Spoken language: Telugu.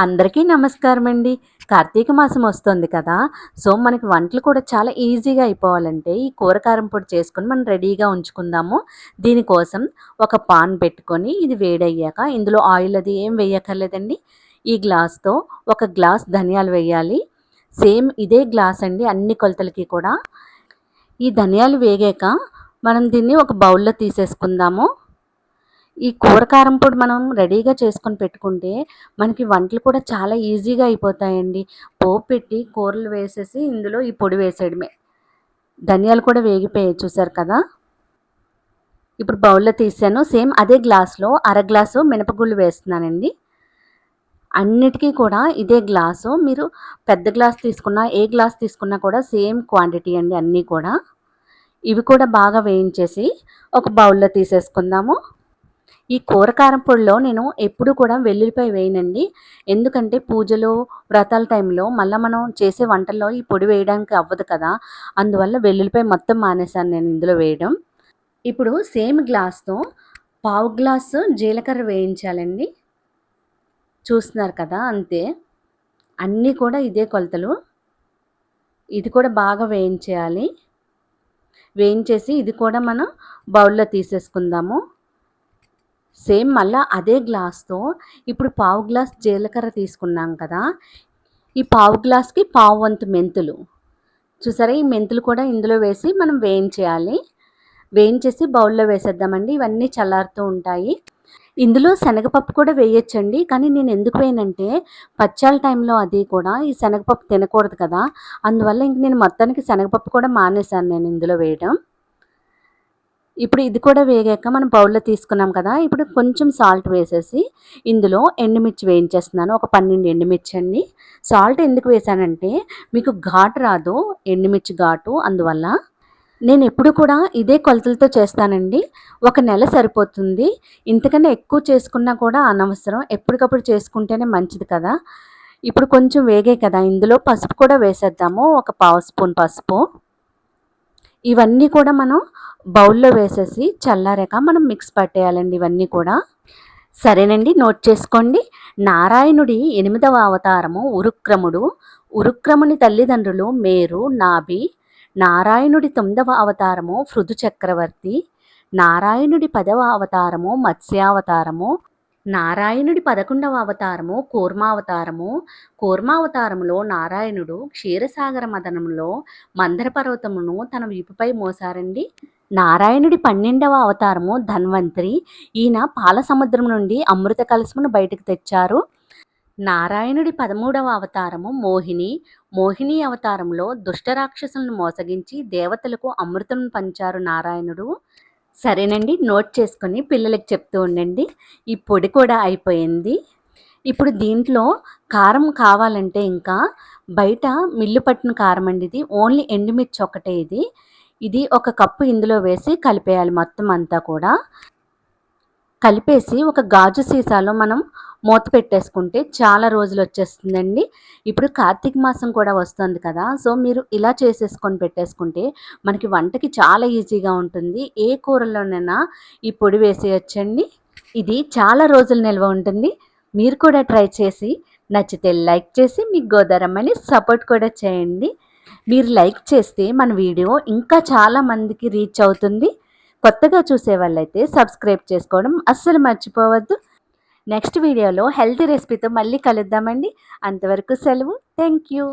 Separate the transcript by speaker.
Speaker 1: అందరికీ నమస్కారం అండి కార్తీక మాసం వస్తుంది కదా సో మనకి వంటలు కూడా చాలా ఈజీగా అయిపోవాలంటే ఈ కూరకారం పొడి చేసుకొని మనం రెడీగా ఉంచుకుందాము. దీనికోసం ఒక పాన్ పెట్టుకొని ఇది వేడయ్యాక ఇందులో ఆయిల్ అది ఏం వేయక్కర్లేదండి. ఈ గ్లాస్తో ఒక గ్లాస్ ధనియాలు వేయాలి. సేమ్ ఇదే గ్లాస్ అండి అన్ని కొలతలకి కూడా. ఈ ధనియాలు వేగాక మనం దీన్ని ఒక బౌల్లో తీసేసుకుందాము. ఈ కూర కారం పొడి మనం రెడీగా చేసుకొని పెట్టుకుంటే మనకి వంటలు కూడా చాలా ఈజీగా అయిపోతాయండి. పోపు పెట్టి కూరలు వేసేసి ఇందులో ఈ పొడి వేసేయడమే. ధనియాలు కూడా వేగిపోయాయి చూసారు కదా? ఇప్పుడు బౌల్లో తీసాను. సేమ్ అదే గ్లాస్లో అర గ్లాసు మినపగుళ్ళు వేస్తున్నానండి. అన్నిటికీ కూడా ఇదే గ్లాసు. మీరు పెద్ద గ్లాస్ తీసుకున్నా ఏ గ్లాస్ తీసుకున్నా కూడా సేమ్ క్వాంటిటీ అండి అన్నీ కూడా. ఇవి కూడా బాగా వేయించేసి ఒక బౌల్లో తీసేసుకుందాము. ఈ కూరకారం పొడిలో నేను ఎప్పుడు కూడా వెల్లుల్లిపాయ వేయనండి. ఎందుకంటే పూజలు వ్రతాల టైంలో మళ్ళీ మనం చేసే వంటల్లో ఈ పొడి వేయడానికి అవ్వదు కదా. అందువల్ల వెల్లుల్లిపాయ మొత్తం మానేశాను నేను ఇందులో వేయడం. ఇప్పుడు సేమ్ గ్లాస్తో పావు గ్లాసు జీలకర్ర వేయించాలండి. చూస్తున్నారు కదా అంతే. అన్నీ కూడా ఇదే కొలతలు. ఇది కూడా బాగా వేయించేయాలి. వేయించేసి ఇది కూడా మనం బౌల్లో తీసేసుకుందాము. సేమ్ మళ్ళీ అదే గ్లాస్తో ఇప్పుడు పావు గ్లాస్ జీలకర్ర తీసుకున్నాం కదా ఈ పావు గ్లాస్కి పావు వంతు మెంతులు. చూసారా? ఈ మెంతులు కూడా ఇందులో వేసి మనం వేయించేయాలి. వేయించేసి బౌల్లో వేసేద్దామండి. ఇవన్నీ చల్లారుతూ ఉంటాయి. ఇందులో శనగపప్పు కూడా వేయొచ్చండి. కానీ నేను ఎందుకు వేయనంటే పచ్చాల టైంలో అది కూడా ఈ శనగపప్పు తినకూడదు కదా. అందువల్ల ఇంక నేను మొత్తానికి శనగపప్పు కూడా మానేశాను నేను ఇందులో వేయడం. ఇప్పుడు ఇది కూడా వేగాక మనం బౌల్లో తీసుకున్నాం కదా ఇప్పుడు కొంచెం సాల్ట్ వేసేసి ఇందులో ఎండుమిర్చి వేయించేస్తున్నాను. ఒక పన్నెండు ఎండుమిర్చి అండి. సాల్ట్ ఎందుకు వేసానంటే మీకు ఘాటు రాదు ఎండుమిర్చి ఘాటు. అందువల్ల నేను ఎప్పుడు కూడా ఇదే కొలతలతో చేస్తానండి. ఒక నెల సరిపోతుంది. ఇంతకన్నా ఎక్కువ చేసుకున్నా కూడా అనవసరం. ఎప్పటికప్పుడు చేసుకుంటేనే మంచిది కదా. ఇప్పుడు కొంచెం వేగే కదా. ఇందులో పసుపు కూడా వేసేద్దాము. ఒక పావు స్పూన్ పసుపు. ఇవన్నీ కూడా మనం బౌల్లో వేసేసి చల్లారాక మనం మిక్స్ పట్టేయాలండి ఇవన్నీ కూడా. సరేనండి నోట్ చేసుకోండి. నారాయణుడి ఎనిమిదవ అవతారము ఉరుక్రముడు. ఉరుక్రముని తల్లిదండ్రులు మేరు నాభి. నారాయణుడి తొమ్మిదవ అవతారము పృథు చక్రవర్తి నారాయణుడి పదవ అవతారము మత్స్యావతారము. నారాయణుడి పదకొండవ అవతారము కూర్మావతారము కూర్మావతారములో నారాయణుడు క్షీరసాగర మదనంలో మందర పర్వతమును తన వీపుపై మోసారండి. నారాయణుడి పన్నెండవ అవతారము ధన్వంతరి. ఈయన పాల సముద్రం నుండి అమృత కలశమును బయటకు తెచ్చారు. నారాయణుడి పదమూడవ అవతారము మోహిని. మోహిని అవతారంలో దుష్టరాక్షసులను మోసగించి దేవతలకు అమృతం పంచారు నారాయణుడు. సరేనండి నోట్ చేసుకొని పిల్లలకి చెప్తూ ఉండండి. ఈ పొడి కూడా అయిపోయింది. ఇప్పుడు దీంట్లో కారం కావాలంటే ఇంకా బయట మిల్లు పట్టిన కారం అండి ఇది. ఓన్లీ ఎండుమిర్చి ఒకటే ఇది. ఇది ఒక కప్పు ఇందులో వేసి కలిపేయాలి మొత్తం అంతా కూడా. కలిపేసి ఒక గాజు సీసాలో మనం మూత పెట్టేసుకుంటే చాలా రోజులు వచ్చేస్తుందండి. ఇప్పుడు కార్తీక మాసం కూడా వస్తుంది కదా సో మీరు ఇలా చేసేసుకొని పెట్టేసుకుంటే మనకి వంటకి చాలా ఈజీగా ఉంటుంది. ఏ కూరలోనైనా ఈ పొడి వేసేయచ్చండి. ఇది చాలా రోజులు నిల్వ ఉంటుంది. మీరు కూడా ట్రై చేసి నచ్చితే లైక్ చేసి మీ గోదారమ్మని సపోర్ట్ కూడా చేయండి. మీరు లైక్ చేస్తే మన వీడియో ఇంకా చాలా మందికి రీచ్ అవుతుంది. కొత్తగా చూసే వాళ్ళైతే సబ్స్క్రైబ్ చేసుకోవడం అస్సలు మర్చిపోవద్దు. నెక్స్ట్ వీడియోలో హెల్తీ రెసిపీతో మళ్ళీ కలుద్దామండి. అంతవరకు సెలవు. Thank you